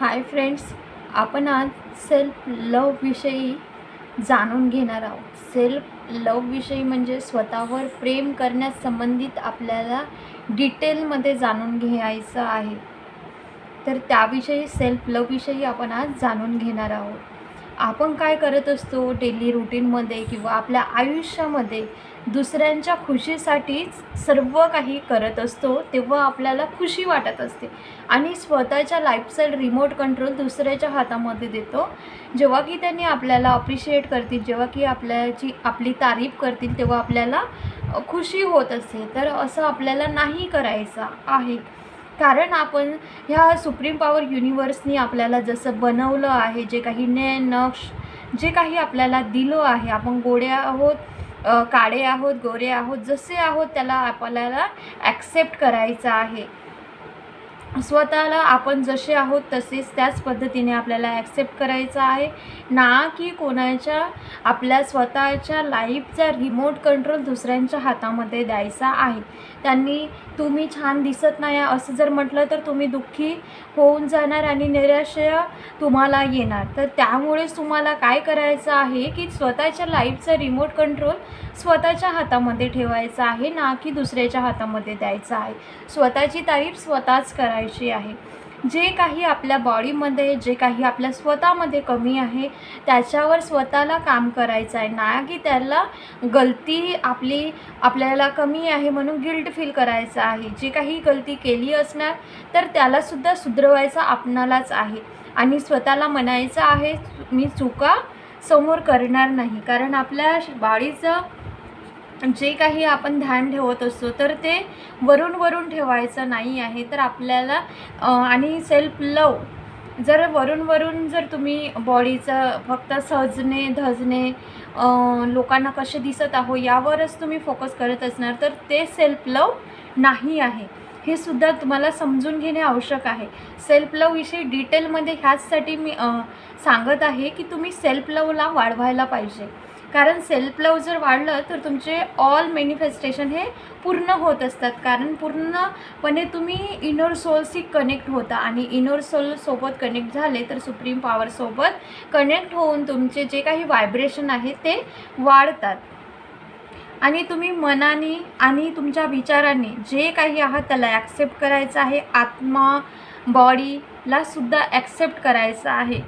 Hi friends आपण आज self लवविषयी जाणून घेणार आहोत. सेल्फ लवविषयी म्हणजे स्वतःवर प्रेम करण्यास संबंधित आपल्याला डिटेलमध्ये जाणून घ्यायचं आहे. तर त्याविषयी सेल्फ लवविषयी आपण आज जाणून घेणार आहोत. आपण काय करत असतो डेली रुटीनमध्ये किंवा आपल्या आयुष्यामध्ये? दुसऱ्यांच्या खुशीसाठीच सर्व काही करत असतो तेव्हा आपल्याला खुशी वाटत असते. आणि स्वतःच्या लाईफस्टाईल रिमोट कंट्रोल दुसऱ्याच्या हातामध्ये देतो. जेव्हा की त्यांनी आपल्याला अप्रिशिएट करतील जेव्हा की आपल्याची आपली तारीफ करतील तेव्हा आपल्याला खुशी होत असते. तर असं आपल्याला नाही करायचं आहे. कारण आपण ह्या सुप्रीम पॉवर युनिवर्सनी आपल्याला जसं बनवलं आहे जे काही ने नक्ष जे काही आपल्याला दिलं आहे आपण गोड्या आहोत काळे आहोत गोरे आहोत जसे आहोत त्याला आपल्याला ॲक्सेप्ट करायचं आहे. स्वतःला आपण जसे आहोत तसेच त्याच पद्धतीने आपल्याला ॲक्सेप्ट करायचं आहे. ना की कोणाच्या आपल्या स्वतःच्या लाईफचा रिमोट कंट्रोल दुसऱ्यांच्या हातामध्ये द्यायचा आहे. त्यांनी तुम्ही छान दिसत नाही आहे असं जर म्हटलं तर तुम्ही दुःखी होऊन जाणार आणि निराशय तुम्हाला येणार. तर त्यामुळेच तुम्हाला काय करायचं आहे की स्वतःच्या लाईफचा रिमोट कंट्रोल स्वतःच्या हातामध्ये ठेवायचा आहे. ना की दुसऱ्याच्या हातामध्ये द्यायचा आहे. स्वतःची तारीफ स्वतःच करायची आहे. जे काही आपल्या बॉडीमध्ये जे काही आपल्या स्वतःमध्ये कमी आहे त्याच्यावर स्वतःला काम करायचं आहे. ना की त्याला गलती आपली आपल्याला कमी आहे म्हणून गिल्ट फील करायचं आहे. जे काही गलती केली असणार तर त्यालासुद्धा सुधरवायचं आपणालाच आहे. आणि स्वतःला म्हणायचं आहे मी चुका समोर करणार नाही. कारण आपल्या बॉडीचं जे काही आपण ध्यान ठेवत असतो तर ते वरून वरून ठेवायचं नाही आहे. तर आपल्याला आणि सेल्फ लव जर वरून वरून जर तुम्ही बॉडीचं फक्त सजणे धजणे लोकांना कसे दिसत आहो यावरच तुम्ही फोकस करत असणार तर ते सेल्फ लव नाही आहे. हे सुद्धा तुम्हाला समजून घेणे आवश्यक आहे. सेल्फ लवविषयी डिटेलमध्ये ह्याचसाठी मी सांगत आहे की तुम्ही सेल्फ लवला वाढवायला पाहिजे. कारण सेल्फ लव जर वाढलं तर तुमचे ऑल मॅनिफेस्टेशन हे पूर्ण होत असतात. कारण पूर्णपणे तुम्ही इनर सोलशी कनेक्ट होता आणि इनर सोलसोबत कनेक्ट झाले तर सुप्रीम पॉवरसोबत कनेक्ट होऊन तुमचे जे काही व्हायब्रेशन आहे ते वाढतात. आणि तुम्ही मनाने आणि तुमच्या विचारांनी जे काही आहात त्याला ॲक्सेप्ट करायचं आहे. आत्मा बॉडीला सुद्धा ॲक्सेप्ट करायचं आहे.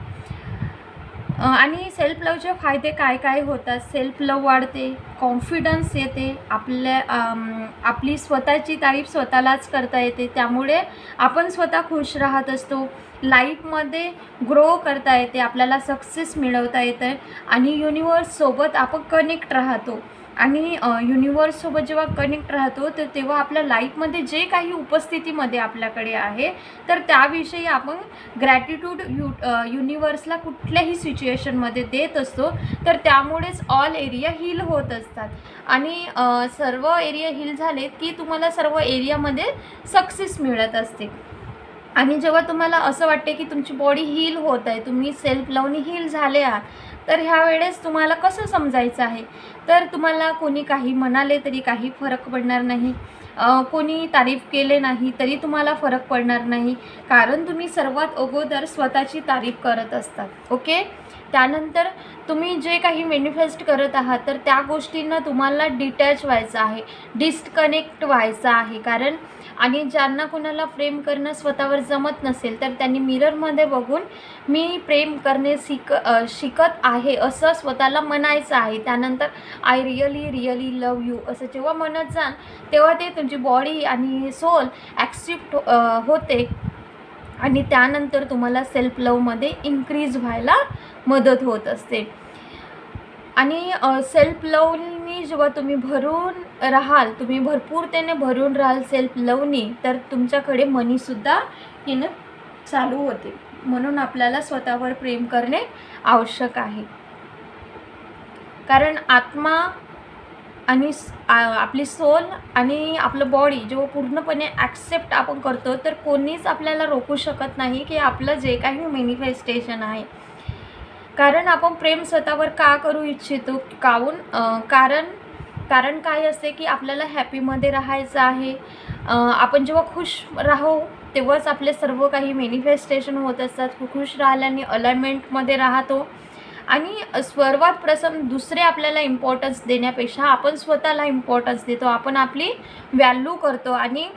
आणि सेल्फ लवचे फायदे काय काय होतात? सेल्फ लव वाढते कॉन्फिडन्स येते आपल्या आपली स्वतःची तारीफ स्वतःलाच करता येते. त्यामुळे आपण स्वतः खुश राहत असतो. लाईफमध्ये ग्रो करता येते आपल्याला सक्सेस मिळवता येतं आणि युनिवर्ससोबत आपण कनेक्ट राहतो. आणि युनिवर्ससोबत जेव्हा कनेक्ट राहतो तर तेव्हा आपल्या लाईफमध्ये जे काही उपस्थितीमध्ये आपल्याकडे आहे तर त्याविषयी आपण ग्रॅटिट्यूड यु युनिवर्सला कुठल्याही सिच्युएशनमध्ये देत असतो तर त्यामुळेच ऑल एरिया हील होत असतात. आणि सर्व एरिया हील झालेत की तुम्हाला सर्व एरियामध्ये सक्सेस मिळत असते. आणि जेव्हा तुम्हाला असं वाटते की तुमची बॉडी हील होत आहे तुम्ही सेल्फ लवनी हील झाले आहात तर ह्या वेळेस तुम्हाला कसं समजायचं आहे? तर तुम्हाला कोणी काही म्हणाले तरी काही फरक पडणार नाही. कोणी तारीफ केले नाही तरी तुम्हाला फरक पडणार नाही. कारण तुम्ही सर्वात अगोदर स्वतःची तारीफ करत असतात. ओके? त्यानंतर तुम्ही जे काही मॅनिफेस्ट करत आहात तर त्या गोष्टींना तुम्हाला डिटॅच व्हायचं आहे डिस्कनेक्ट व्हायचं आहे. कारण आणि ज्यांना कुणाला प्रेम करणं स्वतःवर जमत नसेल तर त्यांनी मिररमध्ये बघून मी प्रेम करणे शिक शिकत आहे असं स्वतःला म्हणायचं आहे. त्यानंतर I really really love you असं जेव्हा म्हणत जाल तेव्हा ते तुमची बॉडी आणि सोल ॲक्सेप्ट होते. आणि त्यानंतर तुम्हाला सेल्फ लवमध्ये इन्क्रीज व्हायला मदत होत असते. आणि सेल्फ लवनी जेव्हा तुम्ही भरून राहाल तुम्ही भरपूरतेने भरून राहाल सेल्फ लवनी तर तुमच्याकडे मनीसुद्धा येणं चालू होते. म्हणून आपल्याला स्वतःवर प्रेम करणे आवश्यक आहे. कारण आत्मा आणि आपली सोल आणि आपलं बॉडी जेव्हा पूर्णपणे ॲक्सेप्ट आपण करतो तर कोणीच आपल्याला रोखू शकत नाही की आपलं जे काही मॅनिफेस्टेशन आहे. कारण आपण प्रेम स्वतःवर का करू इच्छितो? काऊन? कारण कारण काय असते की आपल्याला हॅपीमध्ये राहायचं आहे. आपण जेव्हा खुश राहू तेव्हाच आपले सर्व काही मॅनिफेस्टेशन होत असतात. खुश राहिल्याने अलाइनमेंटमध्ये राहतो. आणि सर्वात प्रथम दुसरे आपल्याला इम्पॉर्टन्स देण्यापेक्षा आपण स्वतःला इम्पॉर्टन्स देतो. आपण आपली व्हॅल्यू करतो. आणि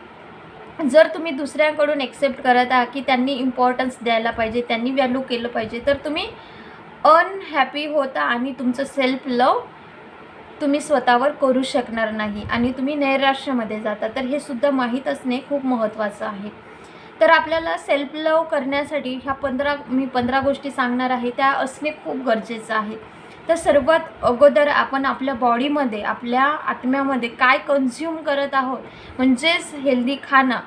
जर तुम्ही दुसऱ्यांकडून एक्सेप्ट करत आहात की त्यांनी इम्पॉर्टन्स द्यायला पाहिजे त्यांनी व्हॅल्यू केलं पाहिजे तर तुम्ही अनहॅपी होता आणि तुमचं सेल्फ लव तुम्ही स्वतःवर करू शकणार नाही आणि तुम्ही नैराश्यामध्ये जाता तर हे सुद्धा माहीत असणे खूप महत्त्वाचं आहे. तर आपल्याला सेल्फ लव करण्यासाठी ह्या पंधरा मी पंधरा गोष्टी सांगणार आहे त्या असणे खूप गरजेचं आहे. तर सर्वात अगोदर आपण आपल्या बॉडीमध्ये आपल्या आत्म्यामध्ये काय कन्झ्युम करत आहोत म्हणजेच हेल्दी खाणं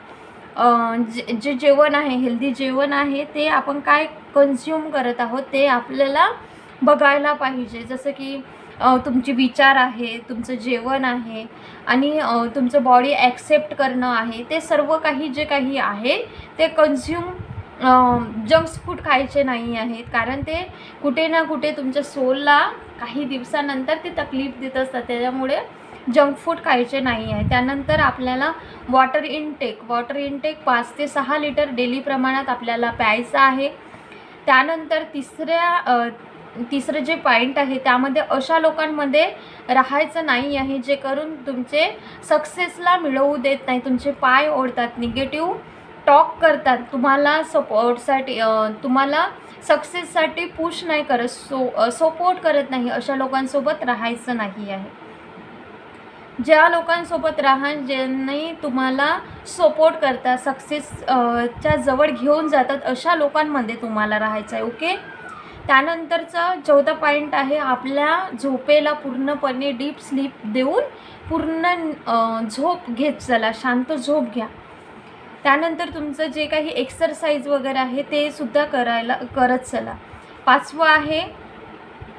जे जे जेवण आहे हेल्दी जेवण आहे ते आपण काय कन्झ्युम करत आहोत ते आपल्याला बघायला पाहिजे. जसं की तुमचे विचार आहे तुमचं जेवण आहे आणि तुमचं बॉडी ॲक्सेप्ट करणं आहे ते सर्व काही जे काही आहे ते कन्झ्युम जंक्स फूड खायचे नाही आहेत. कारण ते कुठे ना कुठे तुमच्या सोलला काही दिवसानंतर ते तकलीफ देत असतात. त्याच्यामुळे जंक फूड खायचे नाही आहे. त्यानंतर आपल्याला वॉटर इनटेक वॉटर इनटेक पाच ते सहा लिटर डेली प्रमाणात आपल्याला प्यायचं आहे. त्यानंतर तिसऱ्या तिसरं जे पॉईंट आहे त्यामध्ये अशा लोकांमध्ये राहायचं नाही आहे जे करून तुमचे सक्सेसला मिळवू देत नाही तुमचे पाय ओढतात निगेटिव्ह टॉक करतात तुम्हाला सपोर्टसाठी तुम्हाला सक्सेससाठी पुश नाही करत सो सपोर्ट करत नाही अशा लोकांसोबत राहायचं नाही आहे. ज्या लोकांसोबत राहा ज्यांनी तुम्हाला सपोर्ट करतात सक्सेस च्या जवळ घेऊन जातात अशा लोकांमध्ये तुम्हाला राहायचं आहे ओके त्यानंतरचा चौथा पॉईंट आहे आपल्या झोपेला पूर्णपणे डीप स्लीप देऊन पूर्ण झोप घेत चला शांत झोप घ्या. त्यानंतर तुमचं जे काही एक्सरसाइज वगैरे आहे ते सुद्धा करायला करत चला. पाचवं आहे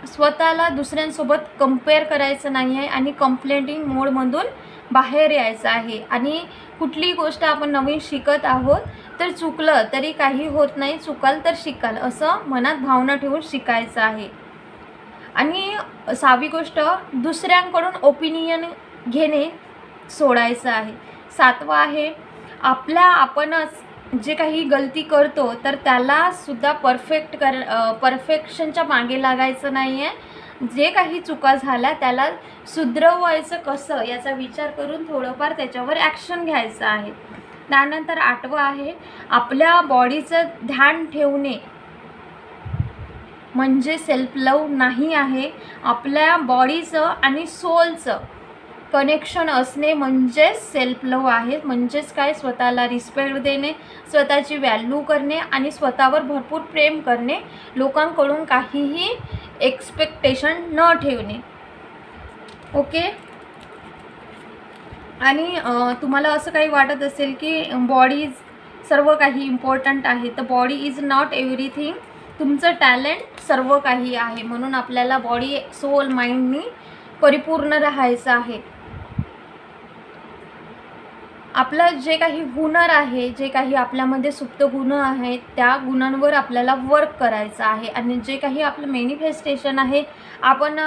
स्वतःला दुसऱ्यांसोबत कंपेअर करायचं नाही आहे आणि कंप्लेंटिंग मोडमधून बाहेर यायचं आहे. आणि कुठली गोष्ट आपण नवीन शिकत आहोत तर चुकलं तरी काही होत नाही चुकाल तर शिकाल असं मनात भावना ठेवून शिकायचं आहे. आणि सहावी गोष्ट दुसऱ्यांकडून ओपिनियन घेणे सोडायचं आहे. सातवं आहे आपल्या आपणच जे काही गलती करतो तर त्याला सुद्धा परफेक्ट कर परफेक्शनच्या मागे लागायचं नाही आहे जे काही चुका झाल्या त्याला सुधरवायचं कसं याचा विचार करून थोडंफार त्याच्यावर ॲक्शन घ्यायचं आहे. त्यानंतर आठवं आहे आपल्या बॉडीचं ध्यान ठेवणे म्हणजे सेल्फ लव नाही आहे. आपल्या बॉडीचं आणि सोलचं कनेक्शन असणे म्हणजेच सेल्फ लव आहे म्हणजेच काय? स्वतःला रिस्पेक्ट देणे स्वतःची व्हॅल्यू करणे आणि स्वतःवर भरपूर प्रेम करणे. लोकांकडून काहीही एक्सपेक्टेशन न ठेवणे. ओके आणि तुम्हाला असं काही वाटत असेल की बॉडी सर्व काही इम्पॉर्टंट आहे तर बॉडी इज नॉट एव्हरीथिंग तुमचं टॅलेंट सर्व काही आहे. म्हणून आपल्याला बॉडी सोल माइंडनी परिपूर्ण राहायचं आहे. आपलं जे काही हुनर आहे जे काही आपल्यामध्ये सुप्त गुण आहेत त्या गुणांवर आपल्याला वर्क करायचं आहे. आणि जे काही आपलं मॅनिफेस्टेशन आहे आपण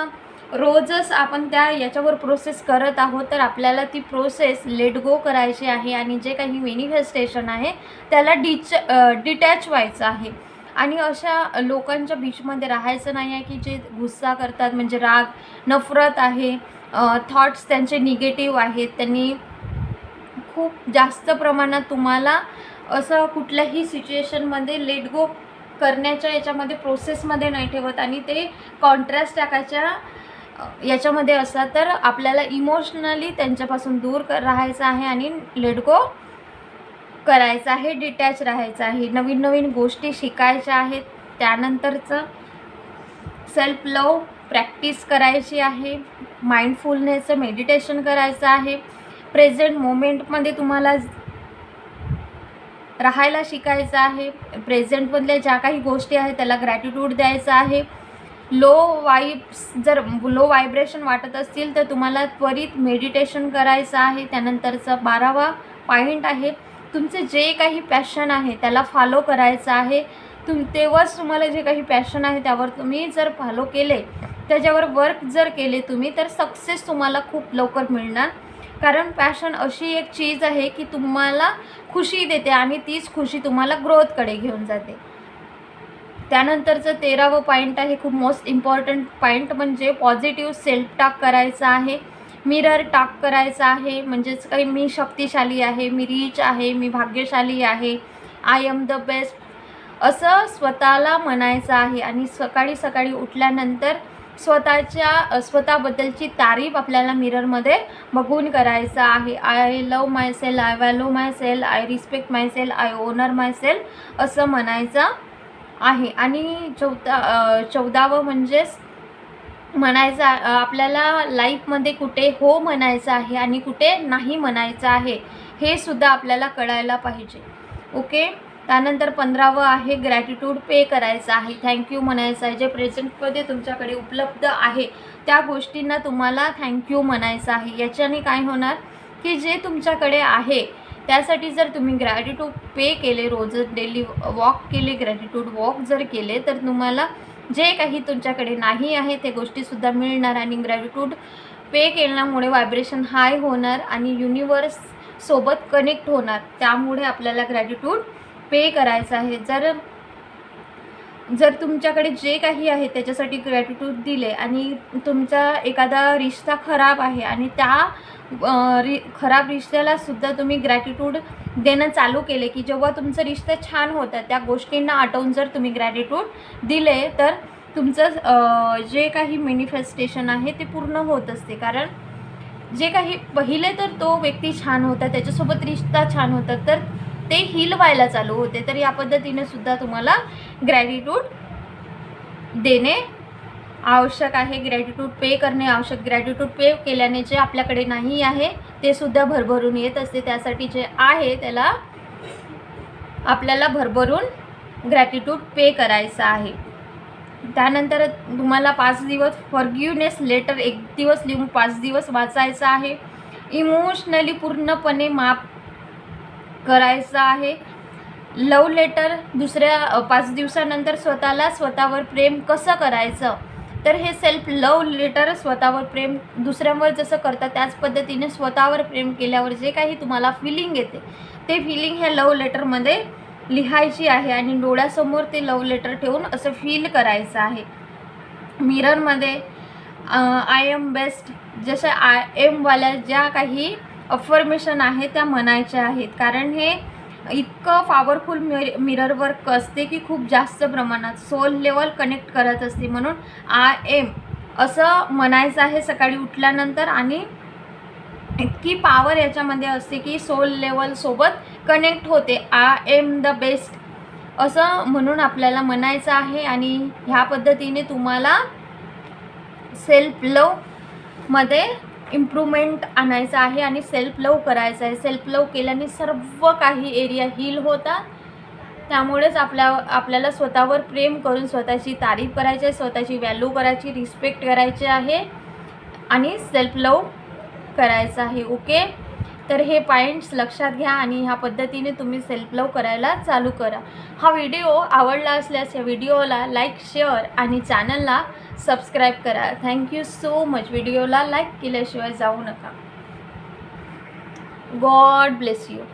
रोजच आपण त्या याच्यावर प्रोसेस करत आहोत तर आपल्याला ती प्रोसेस लेट गो करायची आहे आणि जे काही मॅनिफेस्टेशन आहे त्याला डिच डिटॅच व्हायचं आहे. आणि अशा लोकांच्या बीचमध्ये राहायचं नाही आहे की जे गुस्सा करतात म्हणजे राग नफरत आहे थॉट्स त्यांचे निगेटिव्ह आहेत त्यांनी खूप जास्त प्रमाणात तुम्हाला असं कुठल्याही सिच्युएशनमध्ये लेट गो करण्याच्या याच्यामध्ये प्रोसेसमध्ये नाही ठेवत आणि ते कॉन्ट्रास्ट टाकायच्या याच्यामध्ये असतात तर आपल्याला इमोशनली त्यांच्यापासून दूर कर राहायचं आहे आणि लेट गो करायचं आहे डिटॅच राहायचं आहे. नवीन नवीन गोष्टी शिकायच्या आहेत. त्यानंतरचं सेल्फ लव प्रॅक्टिस करायची आहे. माइंडफुलनेसचं मेडिटेशन करायचं आहे. प्रेझेंट मोमेंटमध्ये तुम्हाला राहायला शिकायचं आहे. प्रेझेंटमधल्या ज्या काही गोष्टी आहेत त्याला ग्रॅटिट्यूड द्यायचं आहे. लो वाईब्स जर लो व्हायब्रेशन वाटत असतील तर तुम्हाला त्वरित मेडिटेशन करायचं आहे. त्यानंतरचा बारावा पॉईंट आहे तुमचे जे काही पॅशन आहे त्याला फॉलो करायचं आहे. तुम तेव्हाच तुम्हाला जे काही पॅशन आहे त्यावर तुम्ही जर फॉलो केले त्याच्यावर वर्क जर केले तुम्ही तर सक्सेस तुम्हाला खूप लवकर मिळणार. कारण पॅशन अशी एक चीज आहे की तुम्हाला खुशी देते आणि तीच खुशी तुम्हाला ग्रोथकडे घेऊन जाते. त्यानंतरचं तेरावं पॉईंट आहे खूप मोस्ट इम्पॉर्टंट पॉईंट म्हणजे पॉझिटिव्ह सेल्फ टाक करायचा आहे. मिरर टाक करायचा आहे म्हणजेच काही मी शक्तिशाली आहे मी रिच आहे मी भाग्यशाली आहे आय एम द बेस्ट असं स्वतःला म्हणायचं आहे आणि सकाळी सकाळी उठल्यानंतर स्वतःच्या स्वतःबद्दलची तारीफ आपल्याला मिररमध्ये बघून करायचं आहे. I love my self I value my self I respect my self I honour my self असं म्हणायचं आहे. आणि चौदा चौदावं म्हणजेच म्हणायचं आपल्याला लाईफमध्ये कुठे हो म्हणायचं आहे आणि कुठे नाही म्हणायचं आहे हे सुद्धा आपल्याला कळायला पाहिजे. ओके? त्यानंतर पंधरावं आहे ग्रॅटिट्यूड पे करायचं आहे. थँक्यू म्हणायचं आहे. जे प्रेझेंटमध्ये तुमच्याकडे उपलब्ध आहे त्या गोष्टींना तुम्हाला थँक्यू म्हणायचं आहे. याच्याने काय होणार की जे तुमच्याकडे आहे त्यासाठी जर तुम्ही ग्रॅटिट्यूड पे केले रोजच डेली वॉक केले ग्रॅटिट्यूड वॉक जर केले तर तुम्हाला जे काही तुमच्याकडे नाही आहे ते गोष्टीसुद्धा मिळणार आणि ग्रॅटिट्यूड पे केल्यामुळे व्हायब्रेशन हाय होणार आणि युनिवर्स सोबत कनेक्ट होणार. त्यामुळे आपल्याला ग्रॅटिट्यूड पे करायचं आहे. जर जर तुमच्याकडे जे काही आहे त्याच्यासाठी ग्रॅटिट्यूड दिले आणि तुमचा एखादा रिश्ता खराब आहे आणि त्या रि खराब रिश्त्याला सुद्धा तुम्ही ग्रॅटिट्यूड देणं चालू केले की जेव्हा तुमचं रिश्ता छान होतं त्या गोष्टींना आठवून जर तुम्ही ग्रॅटिट्यूड दिले तर तुमचं जे काही मॅनिफेस्टेशन आहे ते पूर्ण होत असते. कारण जे काही पहिले तर तो व्यक्ती छान होता त्याच्यासोबत रिश्ता छान होता तर ते हील व्हायला चालू होते. तर या पद्धतीने सुद्धा तुम्हाला ग्रॅटिट्यूड देणे आवश्यक आहे. ग्रॅटिट्यूड पे करणे आवश्यक. ग्रॅटिट्यूड पे केल्याने जे आपल्याकडे नाही आहे ते सुद्धा भरभरून येत असते. त्यासाठी जे आहे त्याला आपल्याला भरभरून ग्रॅटिट्यूड पे करायचं आहे. त्यानंतर तुम्हाला पाच दिवस फॉरग्युनेस लेटर एक दिवस लिहून पाच दिवस वाचायचं आहे. इमोशनली पूर्णपणे माफ करायचं आहे. लव लेटर दुसऱ्या पाच दिवसानंतर स्वतःला स्वतःवर प्रेम कसं करायचं? तर हे सेल्फ लव लेटर स्वतःवर प्रेम दुसऱ्यांवर जसं करतात त्याच पद्धतीने स्वतःवर प्रेम केल्यावर जे काही तुम्हाला फिलिंग येते ते फिलिंग ह्या लव लेटरमध्ये लिहायची आहे आणि डोळ्यासमोर ते लव लेटर ठेवून असं फील करायचं आहे. मिररमध्ये आय एम बेस्ट जसं आय एमवाल्या ज्या काही अफर्मेशन आहे त्या म्हणायच्या आहेत. कारण हे इतकं पॉवरफुल मिर मिरर वर्क असते की खूप जास्त प्रमाणात सोल लेवल कनेक्ट करत असते. म्हणून आय एम असं म्हणायचं आहे सकाळी उठल्यानंतर आणि इतकी पॉवर याच्यामध्ये असते की सोल लेवलसोबत कनेक्ट होते. आय एम द बेस्ट असं म्हणून आपल्याला म्हणायचं आहे आणि ह्या पद्धतीने तुम्हाला सेल्फ लवमध्ये इम्प्रूव्हमेंट आणायचं आहे आणि सेल्फ लव करायचं आहे. सेल्फ लव केल्याने सर्व काही एरिया हील होतात. त्यामुळेच आपल्या आपल्याला स्वतःवर प्रेम करून स्वतःची तारीफ करायची आहे स्वतःची व्हॅल्यू करायची रिस्पेक्ट करायची आहे आणि सेल्फ लव करायचं आहे. ओके तर हे पॉईंट्स लक्षात घ्या आणि ह्या पद्धतीने तुम्ही सेल्फ लव करायला चालू करा. हा व्हिडिओ आवडला असल्यास या व्हिडिओला लाईक शेअर आणि चॅनलला सबस्क्राईब करा. थँक्यू सो मच व्हिडिओला लाईक केल्याशिवाय जाऊ नका. God bless you